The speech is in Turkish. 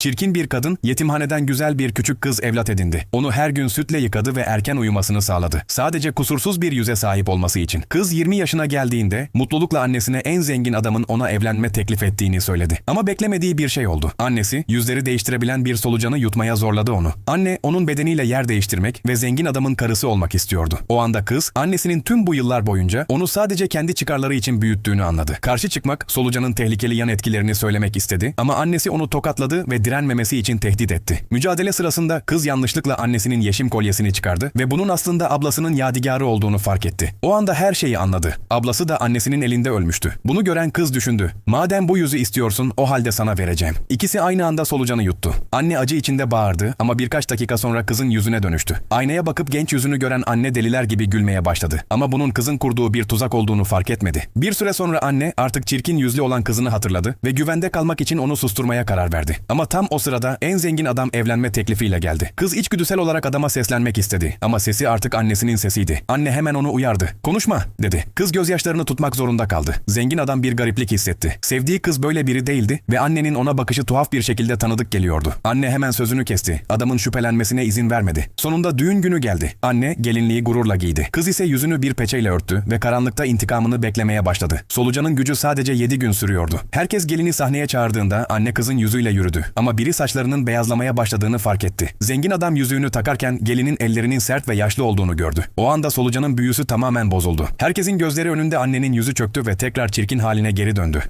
Çirkin bir kadın yetimhaneden güzel bir küçük kız evlat edindi. Onu her gün sütle yıkadı ve erken uyumasını sağladı. Sadece kusursuz bir yüze sahip olması için. Kız 20 yaşına geldiğinde mutlulukla annesine en zengin adamın ona evlenme teklif ettiğini söyledi. Ama beklemediği bir şey oldu. Annesi yüzleri değiştirebilen bir solucanı yutmaya zorladı onu. Anne onun bedeniyle yer değiştirmek ve zengin adamın karısı olmak istiyordu. O anda kız annesinin tüm bu yıllar boyunca onu sadece kendi çıkarları için büyüttüğünü anladı. Karşı çıkmak solucanın tehlikeli yan etkilerini söylemek istedi ama annesi onu tokatladı ve direnmemesi için tehdit etti. Mücadele sırasında kız yanlışlıkla annesinin yeşim kolyesini çıkardı ve bunun aslında ablasının yadigarı olduğunu fark etti. O anda her şeyi anladı. Ablası da annesinin elinde ölmüştü. Bunu gören kız düşündü. Madem bu yüzü istiyorsun o halde sana vereceğim. İkisi aynı anda solucanı yuttu. Anne acı içinde bağırdı ama birkaç dakika sonra kızın yüzüne dönüştü. Aynaya bakıp genç yüzünü gören anne deliler gibi gülmeye başladı. Ama bunun kızın kurduğu bir tuzak olduğunu fark etmedi. Bir süre sonra anne artık çirkin yüzlü olan kızını hatırladı ve güvende kalmak için onu susturmaya karar verdi. Ama tam o sırada en zengin adam evlenme teklifiyle geldi. Kız içgüdüsel olarak adama seslenmek istedi ama sesi artık annesinin sesiydi. Anne hemen onu uyardı. Konuşma dedi. Kız gözyaşlarını tutmak zorunda kaldı. Zengin adam bir gariplik hissetti. Sevdiği kız böyle biri değildi ve annenin ona bakışı tuhaf bir şekilde tanıdık geliyordu. Anne hemen sözünü kesti. Adamın şüphelenmesine izin vermedi. Sonunda düğün günü geldi. Anne gelinliği gururla giydi. Kız ise yüzünü bir peçeyle örttü ve karanlıkta intikamını beklemeye başladı. Solucanın gücü sadece 7 gün sürüyordu. Herkes gelini sahneye çağırdığında anne kızın yüzüyle yürüdü. Ama biri saçlarının beyazlamaya başladığını fark etti. Zengin adam yüzüğünü takarken gelinin ellerinin sert ve yaşlı olduğunu gördü. O anda solucanın büyüsü tamamen bozuldu. Herkesin gözleri önünde annenin yüzü çöktü ve tekrar çirkin haline geri döndü.